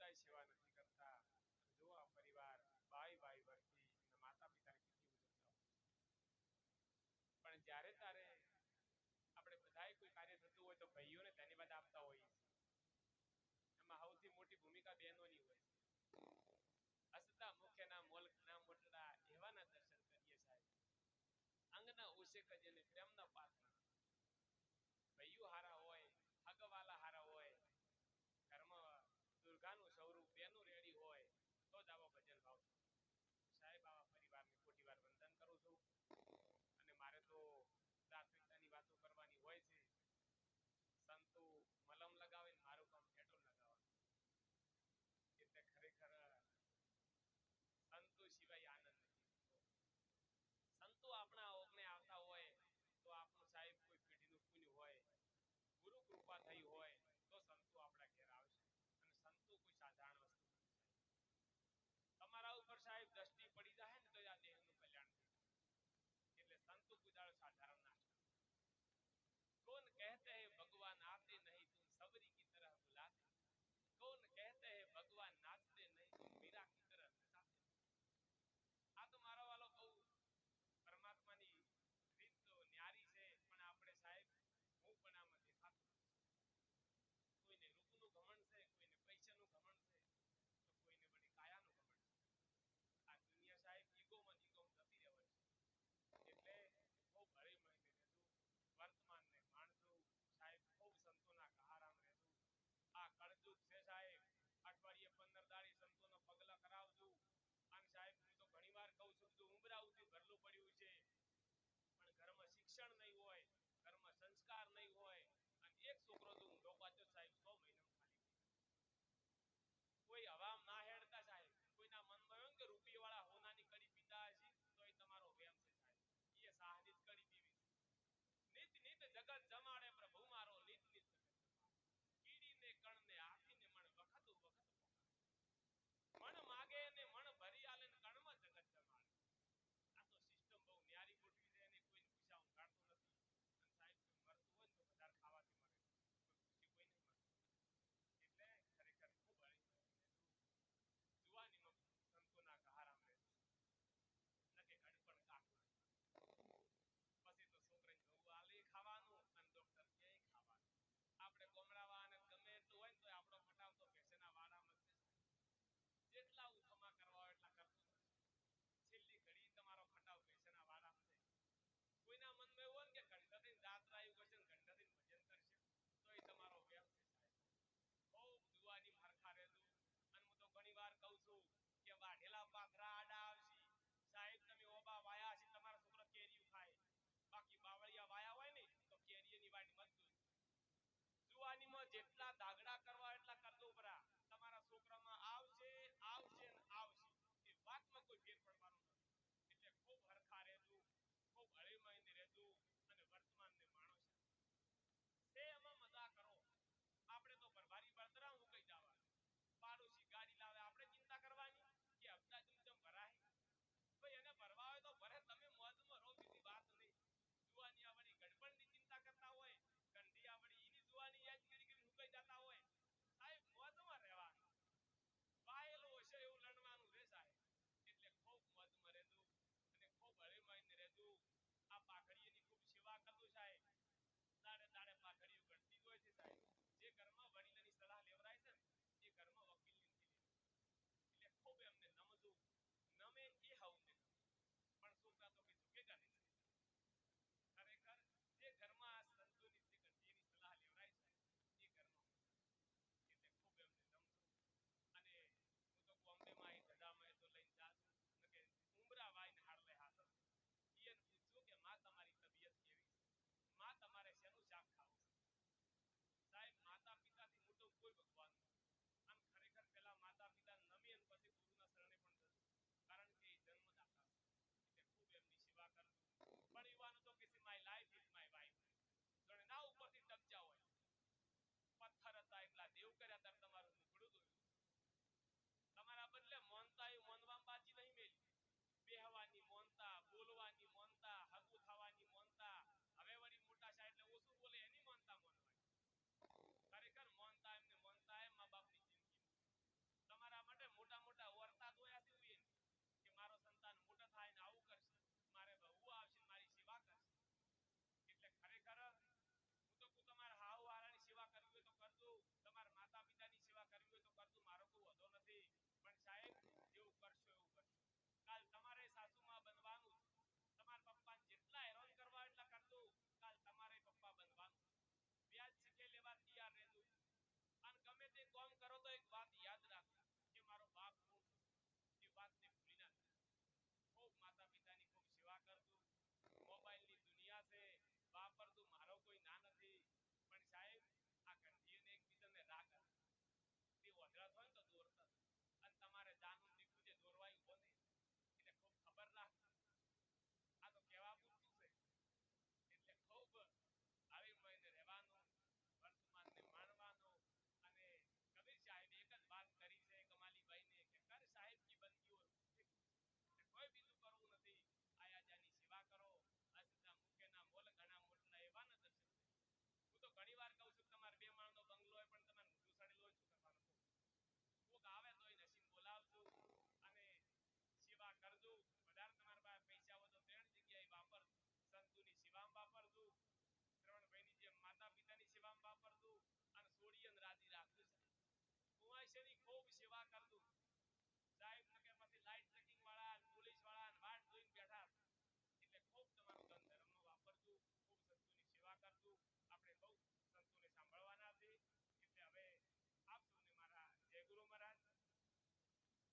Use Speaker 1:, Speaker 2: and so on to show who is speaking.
Speaker 1: સુતાય સેવા નથી કરતા. જો આ પરિવાર બાય બાય વર્તી માતા પિતાને કેટલી ઉજવતા પણ જ્યારે તારે આપણે બધાએ કોઈ કાર્ય થતું હોય તો ભાઈઓને ધન્યવાદ આપતા હોય એમાં સૌથી મોટી ભૂમિકા બહેનોની હોય હસતા મુખ્યના મોલકના મોટડા એવાના દર્શન કરીએ સાહેબ. અંગના ઓછે કરીએ પ્રેમના પાત્ર કોઈના મનમાં હોય કે ઘંટાથી કરશે તો એ તમારો વ્યવ છે સાહેબ. અને હું તો ઘણી વાર કઉ છું કે વાઢેલા પાખરા જવાનીમાં જેટલા દાગડા કરવા, એટલા કરજો બરા તમારા છોકરામાં આવશે આવશે આવશે એ વાતમાં કોઈ તમારે શેનું શાક ખાવું સાહેબ માતા પિતાથી મોટું કોઈ ભગવાન આમ ખરેખર પહેલા માતા પિતા નમી અને પછી ગુરુના શરણે પણ જજો. કારણ કે જન્મદાતા એટલે ખૂબ એમની સેવા કરજો. પણ યુવાનો તો કે my life is my wife જોણે ના ઉપરથી તપજા હોય. પથ્થર હતા એટલા દેવ કર્યા ત્યારે તમારું મુખડું દોયું તમારા બદલે મોનતા એ મોનવા બાજી નહીં મેલી. બેહવાની મોનતા બોલવા સેવામાં વાપરજો અને સોડિયન રાજી રાખજો કુંવાશેની ખૂબ સેવા કરજો